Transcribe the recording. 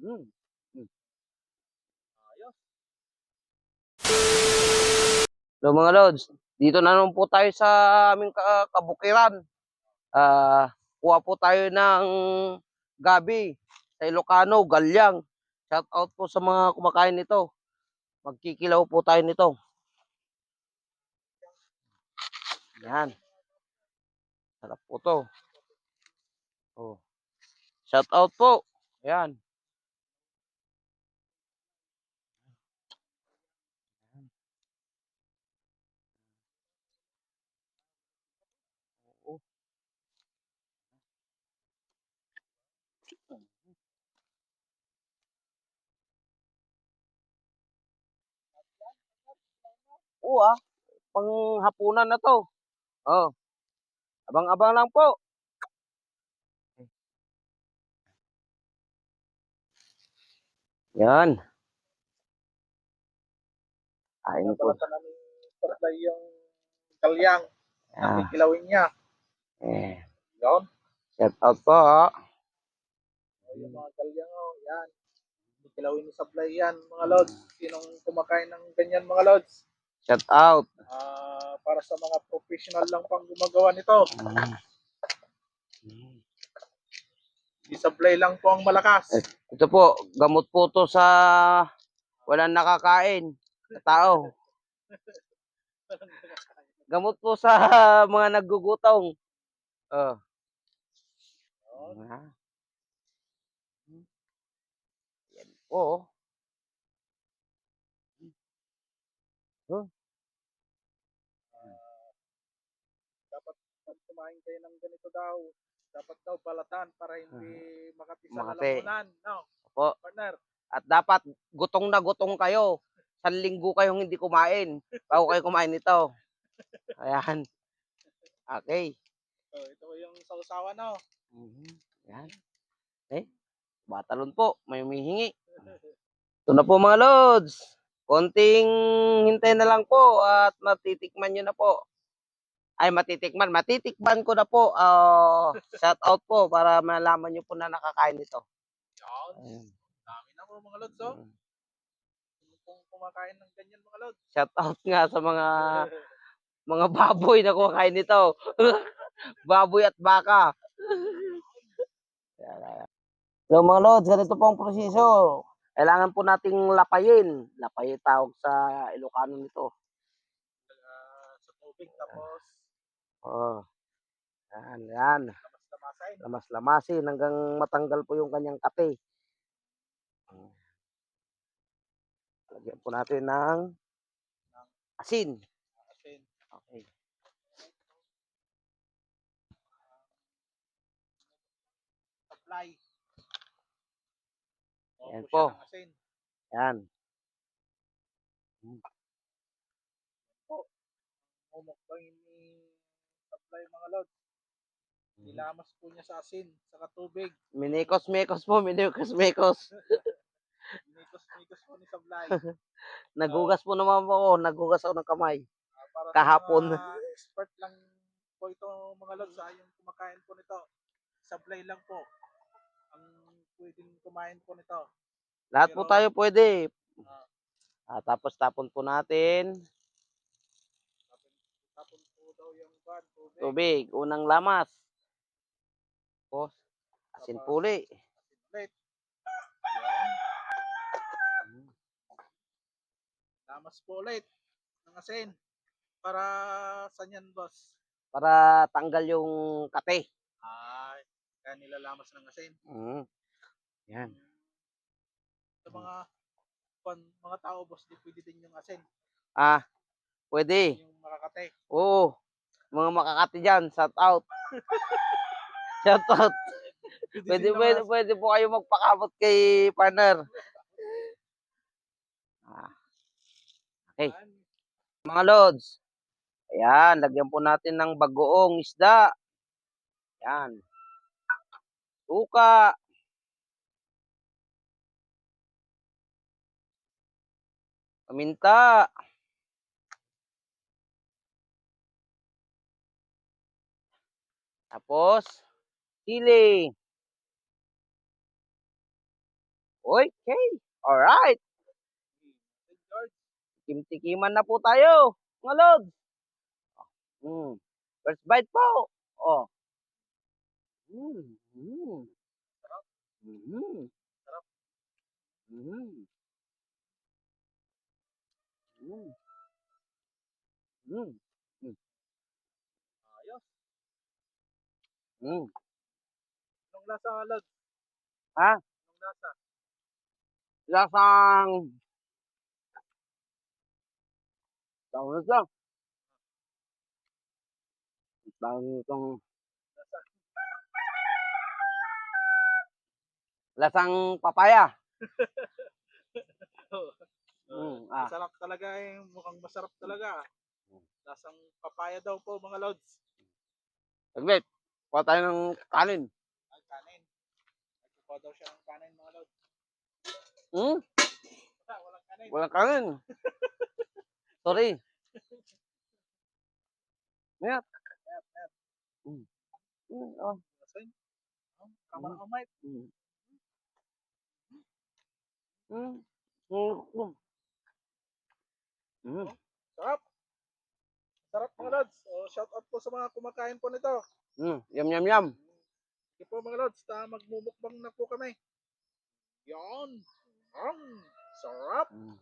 Hmm. Hmm. Ayos. So mga lods, dito na naman po tayo sa aming ka- kabukiran. Ah, kuha po tayo ng gabi sa Ilocano, Galyang. Shout out po sa mga kumakain nito. Magkikilaw po tayo nito. Yan. Sarap po to. Oh. Shout out po. Yan. Oo ah. Panghapunan na to. Oh. Abang-abang lang po. Yan. Ayun po. Supply yung kalyang. Ah, Kilawin niya. eh. Yun. Shout out po. ah. O, yung mga kalyang, oh, yan. Kilawin ni supply yan, mga lods. Sinong kumakain ng ganyan, mga lods? Shout out. Ah, para sa mga professional lang pang gumagawa nito. Mm. I-supply lang po ang malakas. Eh, Ito po, gamot po to sa walang nakakain sa tao. Gamot po sa mga naggugutong. Oh. Ah. Yan po. Oh. dapat pag kumain kayo ng ganito daw, dapat daw balatan para hindi makati sa Makati. lalamunan. No, Opo. partner. At dapat gutong na gutong kayo. San linggo kayong hindi kumain. Bago kayo kumain nito. Ayan. Okay. So, ito yung sausawan, no? Mhm. Yan. Eh, batalon po. May humihingi. Ito na po mga lods. Konting hintay na lang po at matitikman nyo na po. Ay, matitikman. Matitikman ko na po. Ah, shout out po para malaman nyo po na nakakain nito. Yan. Dami na po mga lods, oh. Mm. Kung kumakain ng ganyan mga lods. Shout out nga sa mga mga baboy na kumakain nito. baboy at baka. So mga lods, ganito po ang proseso. Kailangan po nating lapayin. Lapay tawag sa Ilocano nito. Ah, sa tubig, tapos Oh. Yan, yan. lamas-lamasin. Lamas-lamasin hanggang matanggal po yung kanyang kate. Lagyan po natin ng asin. Asin. Okay. Supply. Siya po. ng asin. Yan. Umukbang ni supply mga lods. Nilamas po niya sa asin, sa tubig. Minikos-mikos po, minikos-mikos. Mikos-mikos po ni supply. Nagugas po naman po ako. Nagugas ako ng kamay. Ah, para Kahapon. expert lang po ito mga lods ah, yung kumakain po nito. Supply lang po ang pwedeng kumain po nito. Lahat po Pero- tayo pwede. Ah. Ah, tapos tapon po natin. Tapon, tapon po daw yung van, tubig. Tubig. Unang lamas. Tapos, asin Tapos- puli. Ulit. Yan. Lamas po ulit ng asin. Para saan yan, boss? Para tanggal yung kate. Ay, kaya nilalamas ng asin. Mm. Yan. Sa mga pan, mga tao, boss, di pwede din yung asin. Ah, pwede. Yung makakate. Oo. Mga makakati dyan, shout out. shout out. Pwede, pwede, naman- pwede po kayo magpakamot kay partner. Ah. Okay. Mga lods. Ayan, lagyan po natin ng bagoong isda. Ayan. Suka. Paminta. Tapos, sili. Okay. Alright. Tikim-tikiman na po tayo. Mga lods. Mm. First bite po. Oh. Mm. Mm. Sarap. Mm. Sarap. Mm. Mm. Mm. Ayos. Mm. Anong lasa lods? Ha? Anong lasa? Lasang Tawag ito. Tawag itong Lasa. lasang papaya. Mm, ah. Masarap talaga eh. Mukhang masarap talaga. Lasang papaya daw po mga lods. Saglit. Kuha tayo ng kanin. Ay, kanin. Nagkukuha daw siya ng kanin mga lods. Hmm? Wala, walang kanin. Walang kanin. Sorry. Mayat. Yep, yep. Mm, oh. Lasin. Oh, Tama na kamay. Mm. Mm. Mm. Mm. Mm. Sarap. Sarap mga lods. So, shout out po sa mga kumakain po nito. Mm. Yum, yum, yum. Sige po mga lods, ta magmumukbang na po kami. Yan. Ang sarap. Mm.